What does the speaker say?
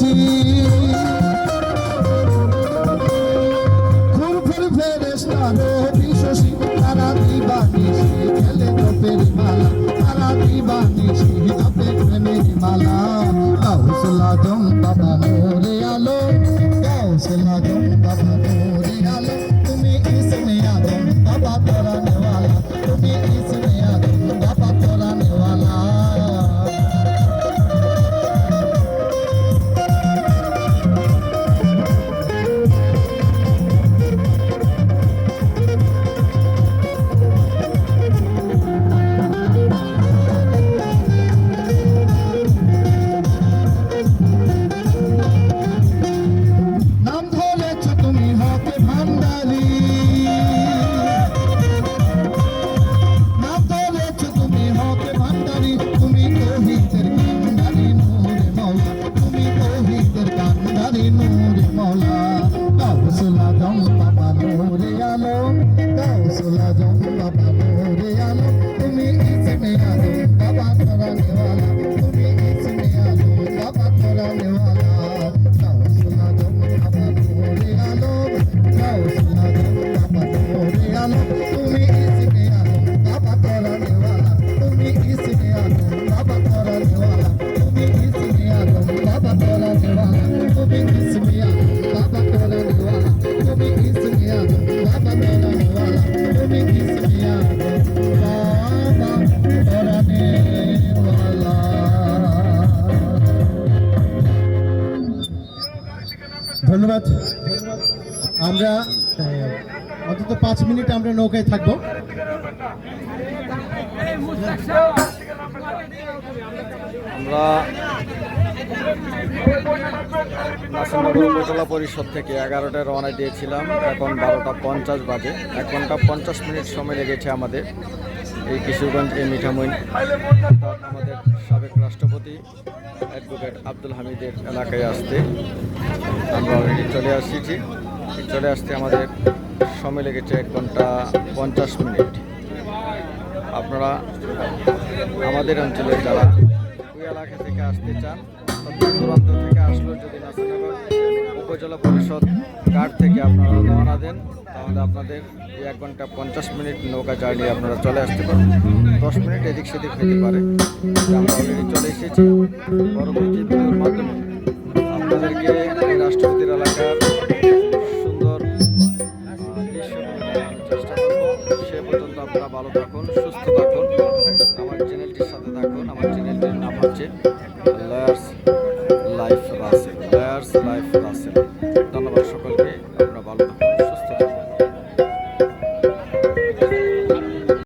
গেছি খুরফুল ফেরেস্তা রবি শশী তারা দিবানিসি খেলে তো পেরি মালা তারা দিবানিসি ধন্যবাদ। আমরা অন্তত পাঁচ মিনিট আমরা নৌকায় থাকব। আমরা পরিষদ থেকে এগারোটায় রওনা দিয়েছিলাম। এখন বারোটা পঞ্চাশ বাজে। এক ঘণ্টা পঞ্চাশ মিনিট সময় লেগেছে আমাদের। এই কিশোরগঞ্জ, এই মিঠামইন আমাদের সাবেক রাষ্ট্রপতি অ্যাডভোকেট আব্দুল হামিদের এলাকায় আসতে। আমরা অলরেডি চলে আসছি চলে আসতে আমাদের সময় লেগেছে এক ঘণ্টা পঞ্চাশ মিনিট। আপনারা আমাদের অঞ্চলে যারা ওই এলাকা থেকে আসতে চান দূর দূরান্ত থেকে আসলেও যদি নাসিরনগর উপজেলা পরিষদ ঘাট থেকে আপনারা রওনা দেন, তাহলে আপনাদের এই এক ঘণ্টা পঞ্চাশ মিনিট নৌকা জার্নি আপনারা চলে আসতে পারেন দশ মিনিট এদিক সেদিক হতে পারে। আমরা অলরেডি চলে এসেছি। পরবর্তী মাধ্যমে আপনাদেরকে রাষ্ট্রপতির এলাকার সুন্দর চেষ্টা করব সে পর্যন্ত আপনারা ভালো থাকুন সুস্থ থাকুন আমার চ্যানেলটির সাথে থাকুন আমার চ্যানেলটির নাম হচ্ছে liars life Rasel liars life Rasel ধন্যবাদ সকলকে